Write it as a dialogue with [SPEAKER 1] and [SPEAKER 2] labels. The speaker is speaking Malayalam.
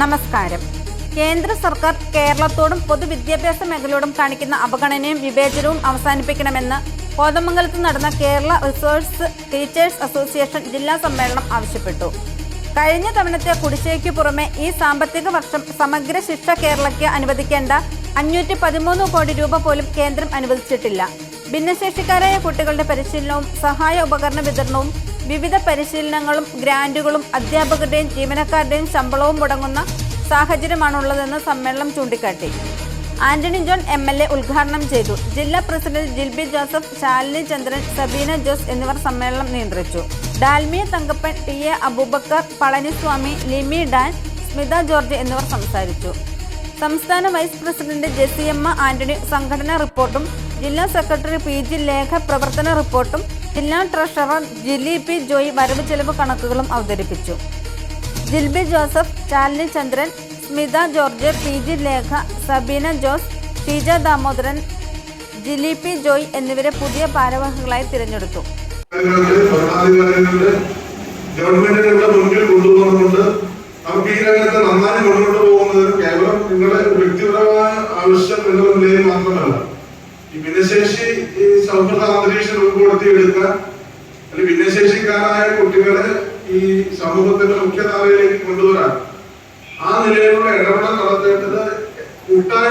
[SPEAKER 1] നമസ്കാരം. കേന്ദ്ര സർക്കാർ കേരളത്തോടും പൊതുവിദ്യാഭ്യാസ മേഖലയോടും കാണിക്കുന്ന അവഗണനയും വിവേചനവും അവസാനിപ്പിക്കണമെന്ന് കോതമംഗലത്ത് നടന്ന കേരള റിസോഴ്സ് ടീച്ചേഴ്സ് അസോസിയേഷൻ ജില്ലാ സമ്മേളനം ആവശ്യപ്പെട്ടു. കഴിഞ്ഞ തവണത്തെ കുടിശ്ശികയ്ക്ക് പുറമെ ഈ സാമ്പത്തിക വർഷം സമഗ്ര ശിക്ഷ കേരളയ്ക്ക് അനുവദിക്കേണ്ട അഞ്ഞൂറ്റി പതിമൂന്ന് കോടി രൂപ പോലും കേന്ദ്രം അനുവദിച്ചിട്ടില്ല. ഭിന്നശേഷിക്കാരായ കുട്ടികളുടെ പരിശീലനവും സഹായ ഉപകരണ വിതരണവും വിവിധ പരിശീലനങ്ങളും ഗ്രാൻഡുകളും അധ്യാപകരുടെയും ജീവനക്കാരുടെയും ശമ്പളവും മുടങ്ങുന്ന സാഹചര്യമാണുള്ളതെന്ന് സമ്മേളനം ചൂണ്ടിക്കാട്ടി. Antony John M L A ഉദ്ഘാടനം ചെയ്തു. ജില്ലാ പ്രസിഡന്റ് ജിൽബി ജോസഫ് ശാലിനി ചന്ദ്രൻ സബീന ജോസ് എന്നിവർ സമ്മേളനം നിയന്ത്രിച്ചു. ഡാൽമിയ തങ്കപ്പൻ ടി എ അബൂബക്കർ പളനിസ്വാമി ലിമി ഡാൻ സ്മിത ജോർജ് എന്നിവർ സംസാരിച്ചു. സംസ്ഥാന വൈസ് പ്രസിഡന്റ് ജെസിയമ്മ ആന്റണി സംഘടനാ റിപ്പോർട്ടും ജില്ലാ സെക്രട്ടറി പി ജി ലേഖ പ്രവർത്തന റിപ്പോർട്ടും ജില്ലാ ട്രഷറർ ജില്ലി പി ജോയി വരവ് ചെലവ് കണക്കുകളും അവതരിപ്പിച്ചു. Jilby Joseph Chalini Chandran Smitha George P G Lekha Sabeena Jose Sheeja Damodaran Jili P Joy എന്നിവരെ പുതിയ ഭാരവാഹികളായി തിരഞ്ഞെടുത്തു.
[SPEAKER 2] ഗവൺമെന്റിനുള്ള മുൻപിൽ കൊണ്ടുപോകുന്നുണ്ട്. നമുക്ക് ഈ രംഗത്ത് നന്നായി മുന്നോട്ട് പോകുന്നത് കേവലം നിങ്ങളുടെ വ്യക്തിപരമായ ആവശ്യം എന്നുള്ള നിലയിൽ മാത്രമല്ല ഈ ഭിന്നശേഷി ഈ സൗഹൃദ അന്തരീക്ഷം രൂപപ്പെടുത്തിയെടുക്കുക അല്ലെങ്കിൽ ഭിന്നശേഷിക്കാരായ കുട്ടികളെ ഈ സമൂഹത്തിന്റെ മുഖ്യധാരയിലേക്ക് കൊണ്ടുവരാൻ ആ നിലയിലുള്ള ഇടപെടൽ നടത്തേണ്ടത് കൂട്ടായ